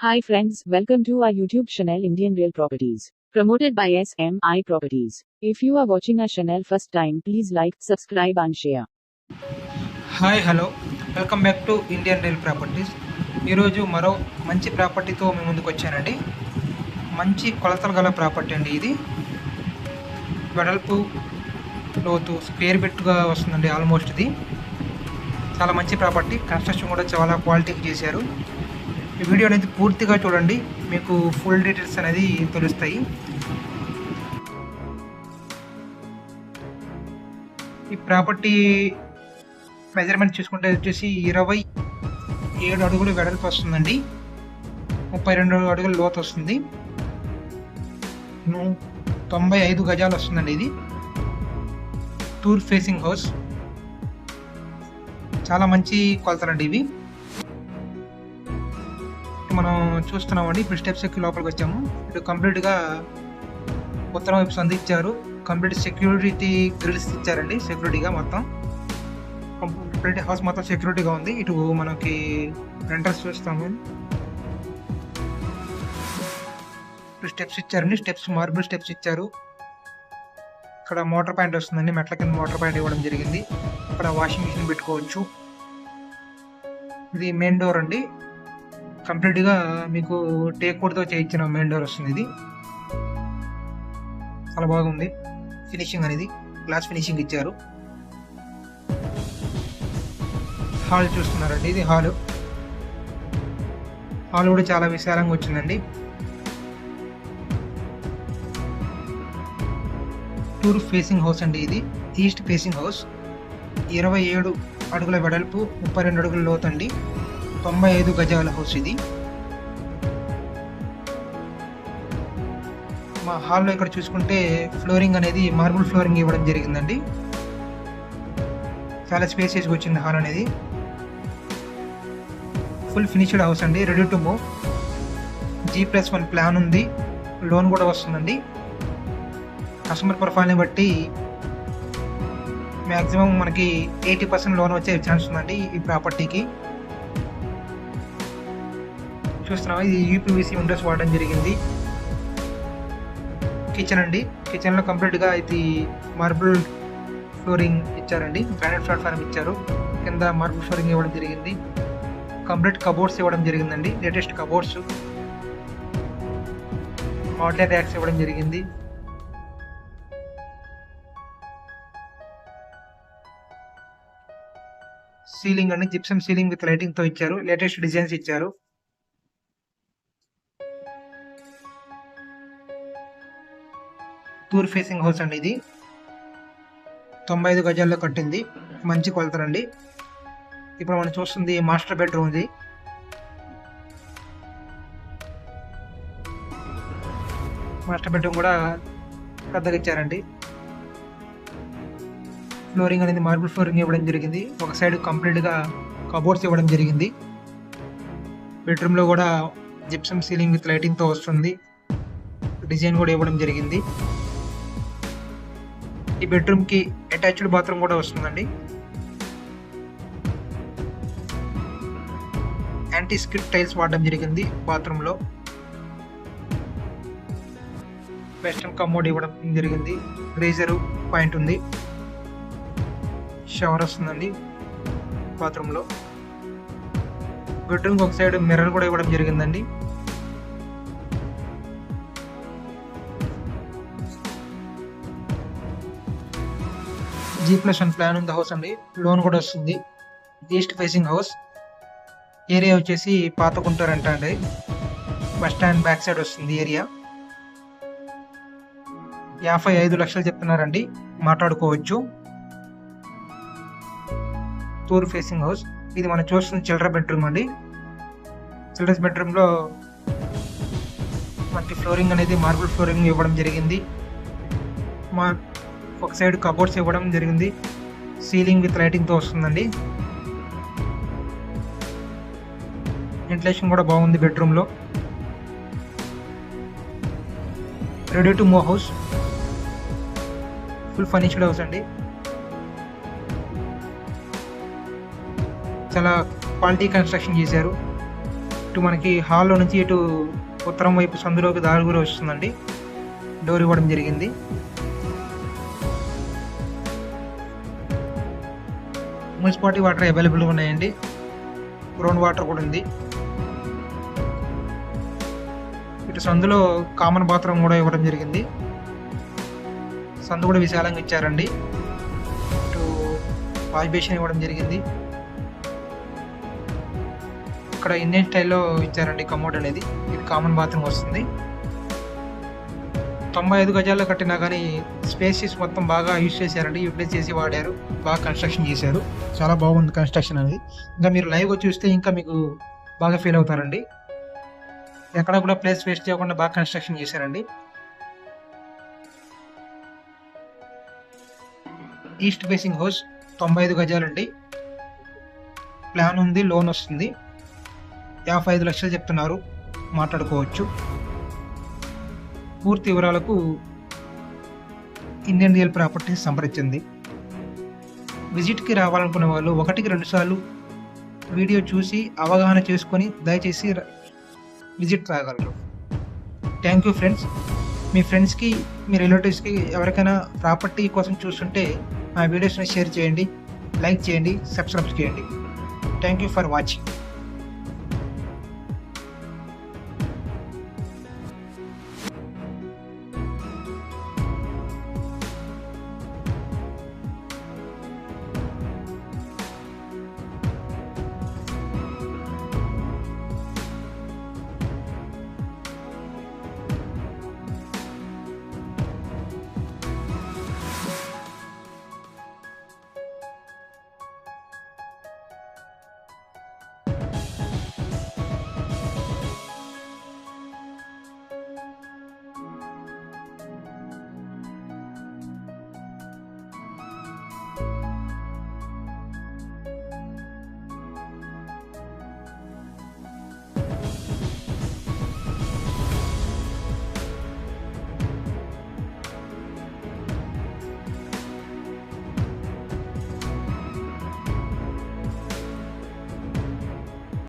Hi friends, welcome to our YouTube channel Indian Real Properties. Promoted by SMI Properties. If you are watching our channel first time, please like, subscribe and share. Hi hello welcome back to Indian real properties ఈరోజు మరో మంచి ప్రాపర్టీతో మీ ముందుకు వచ్చానండి మంచి కొలతలు గల property అండి ఇది వెడల్పు లోతు స్క్వేర్ బిట్గా వస్తుందండి ఆల్మోస్ట్ ఇది చాలా మంచి ప్రాపర్టీ కన్స్ట్రక్షన్ కూడా చాలా క్వాలిటీకి చేశారు ఈ వీడియో అనేది పూర్తిగా చూడండి. మీకు ఫుల్ డీటెయిల్స్ అనేది తెలుస్తాయి. ఈ ప్రాపర్టీ మెజర్మెంట్ చూసుకుంటే వచ్చేసి ఇరవై ఏడు అడుగులు వెడల్పు వస్తుందండి. ముప్పై రెండు అడుగులు లోతు వస్తుంది. తొంభై ఐదు గజాలు వస్తుందండి ఇది. టూర్ ఫేసింగ్ హౌస్ చాలా మంచి కొలతలండి ఇవి. మనం చూస్తున్నామండి. ఇప్పుడు స్టెప్స్ ఎక్కి లోపలికి వచ్చాము. ఇటు కంప్లీట్గా ఉత్తరం వైపు సంధించారు కంప్లీట్ సెక్యూరిటీ గ్రిల్స్ ఇచ్చారండి. సెక్యూరిటీగా మొత్తం. కంప్లీట్ హౌస్ మొత్తం సెక్యూరిటీగా ఉంది. ఇటు మనకి ఎంట్రన్స్ చూస్తాము. ఇప్పుడు స్టెప్స్ ఇచ్చారండి. స్టెప్స్ మార్బుల్ స్టెప్స్ ఇచ్చారు. ఇక్కడ మోటార్ పాయింట్ వస్తుందండి. మెట్ల కింద మోటార్ పాయింట్ ఇవ్వడం జరిగింది. ఇక్కడ వాషింగ్ మిషన్ పెట్టుకోవచ్చు. ఇది మెయిన్ డోర్ అండి. కంప్లీట్గా మీకు టేక్ కోడ్తో చేయించిన మెయిన్ డోర్ వస్తుంది ఇది. చాలా బాగుంది. ఫినిషింగ్ అనేది గ్లాస్ ఫినిషింగ్ ఇచ్చారు. హాల్ చూస్తున్నారండి ఇది హాల్. హాల్ కూడా చాలా విశాలంగా వచ్చిందండి. టూర్ ఫేసింగ్ హౌస్ అండి ఇది. East facing house. ఇరవై ఏడు అడుగుల వెడల్పు ముప్పై రెండు అడుగుల లోతండి తొంభై ఐదు గజాల హౌస్ ఇది. మా హాల్లో ఇక్కడ చూసుకుంటే ఫ్లోరింగ్ అనేది మార్బుల్ ఫ్లోరింగ్ ఇవ్వడం జరిగిందండి. చాలా స్పేసెస్గా వచ్చింది హాల్ అనేది. ఫుల్ ఫినిష్డ్ హౌస్ అండి ready to move. G plus one plan ఉంది లోన్ కూడా వస్తుందండి. కస్టమర్ ప్రొఫైల్ని బట్టి మ్యాక్సిమం మనకి ఎయిటీ పర్సెంట్ లోన్ వచ్చే ఛాన్స్ ఉందండి ఈ ప్రాపర్టీకి. చూస్తున్నాం ఇది యూపీవీసీ విండోస్ వాడడం జరిగింది. కిచెన్ అండి. కిచెన్లో కంప్లీట్గా ఇది మార్బుల్ ఫ్లోరింగ్ ఇచ్చారండి. గ్రానైట్ ప్లాట్ఫామ్ ఇచ్చారు. కింద మార్బుల్ ఫ్లోరింగ్ ఇవ్వడం జరిగింది. కంప్లీట్ కబోర్డ్స్ ఇవ్వడం జరిగిందండి. లేటెస్ట్ కబోర్డ్స్ మోడలర్ ర్యాక్స్ ఇవ్వడం జరిగింది. సీలింగ్ అండి. జిప్సమ్ సీలింగ్ విత్ లైటింగ్తో ఇచ్చారు. లేటెస్ట్ డిజైన్స్ ఇచ్చారు. టూర్ ఫేసింగ్ హౌస్ అండి ఇది. తొంభై ఐదు గజాల్లో కట్టింది. మంచి కొలతరండి ఇప్పుడు మనం చూస్తుంది మాస్టర్ బెడ్రూమ్ ఇది. మాస్టర్ బెడ్రూమ్ కూడా పెద్దగా ఇచ్చారండి. ఫ్లోరింగ్ అనేది మార్బుల్ ఫ్లోరింగ్ ఇవ్వడం జరిగింది. ఒక సైడ్ కంప్లీట్గా కబోర్డ్స్ ఇవ్వడం జరిగింది. బెడ్రూమ్లో కూడా జిప్సమ్ సీలింగ్ విత్ లైటింగ్తో వస్తుంది. డిజైన్ కూడా ఇవ్వడం జరిగింది. ఈ బెడ్రూమ్కి అటాచ్డ్ బాత్రూమ్ కూడా వస్తుందండి. యాంటీ స్కిప్ టైల్స్ వాడడం జరిగింది బాత్రూంలో వెస్ట్రన్ కమోడ్ ఇవ్వడం జరిగింది. గ్రేజరు పాయింట్ ఉంది. షవర్ వస్తుందండి బాత్రూంలో బెడ్రూమ్కి ఒక సైడ్ మిర్రర్ కూడా ఇవ్వడం జరిగిందండి. జీ ప్లస్ వన్ ప్లాన్ ఉంది హౌస్ అండి. లోన్ కూడా వస్తుంది. ఈస్ట్ ఫేసింగ్ హౌస్ ఏరియా వచ్చేసి పాత గుంటూరు అండి. బస్ స్టాండ్ బ్యాక్ సైడ్ వస్తుంది ఏరియా యాభై ఐదు లక్షలు చెప్తున్నారండి. మాట్లాడుకోవచ్చు. టూర్ ఫేసింగ్ హౌస్ ఇది మనం చూస్తున్న చిల్డ్ర బెడ్రూమ్ అండి. చిల్డ్రన్స్ బెడ్రూమ్లో మనకి ఫ్లోరింగ్ అనేది మార్బుల్ ఫ్లోరింగ్ ఇవ్వడం జరిగింది. మా ఒక సైడ్ కబోర్డ్స్ ఇవ్వడం జరిగింది. సీలింగ్ విత్ లైటింగ్తో వస్తుందండి. వెంటిలేషన్ కూడా బాగుంది బెడ్రూమ్లో ready to move house. Full furnished house అండి. చాలా క్వాలిటీ కన్స్ట్రక్షన్ చేశారు. ఇటు మనకి హాల్లో నుంచి ఇటు ఉత్తరం వైపు సందులోకి దారి కూడా వస్తుందండి. డోర్ ఇవ్వడం జరిగింది. మున్సిపాలిటీ వాటర్ అవైలబుల్ ఉన్నాయండి. గ్రౌండ్ వాటర్ కూడా ఉంది. ఇటు సందులో కామన్ బాత్రూమ్ కూడా ఇవ్వడం జరిగింది. సందు కూడా విశాలంగా ఇచ్చారండి. ఇటు వాష్ బేసిన్ ఇవ్వడం జరిగింది. ఇక్కడ ఇండియన్ స్టైల్లో ఇచ్చారండి కమోడ్ అనేది. ఇది కామన్ బాత్రూమ్ వస్తుంది. తొంభై ఐదు గజాల్లో కట్టినా కానీ స్పేసెస్ మొత్తం బాగా యూజ్ చేశారండి యూటిలైజ్ చేసి వాడారు బాగా కన్స్ట్రక్షన్ చేశారు. చాలా బాగుంది కన్స్ట్రక్షన్ అనేది. ఇంకా మీరు లైవ్గా చూస్తే ఇంకా మీకు బాగా ఫీల్ అవుతారండి. ఎక్కడ కూడా ప్లేస్ వేస్ట్ చేయకుండా బాగా కన్స్ట్రక్షన్ చేశారండి. ఈస్ట్ ఫేసింగ్ హౌస్ తొంభై ఐదు గజాలండి. ప్లాన్ ఉంది లోన్ వస్తుంది. యాభై ఐదు లక్షలు చెప్తున్నారు మాట్లాడుకోవచ్చు. పూర్తి వివరాలకు ఇండియన్ రియల్ ప్రాపర్టీస్ సంప్రదించింది. విజిట్కి రావాలనుకున్న వాళ్ళు ఒకటికి రెండుసార్లు వీడియో చూసి అవగాహన చేసుకొని దయచేసి విజిట్ రాగలరు. Thank you friends. మీ ఫ్రెండ్స్కి మీ రిలేటివ్స్కి ఎవరికైనా ప్రాపర్టీ కోసం చూస్తుంటే మా వీడియోస్ని షేర్ చేయండి లైక్ చేయండి సబ్స్క్రైబ్ చేయండి. Thank you for watching.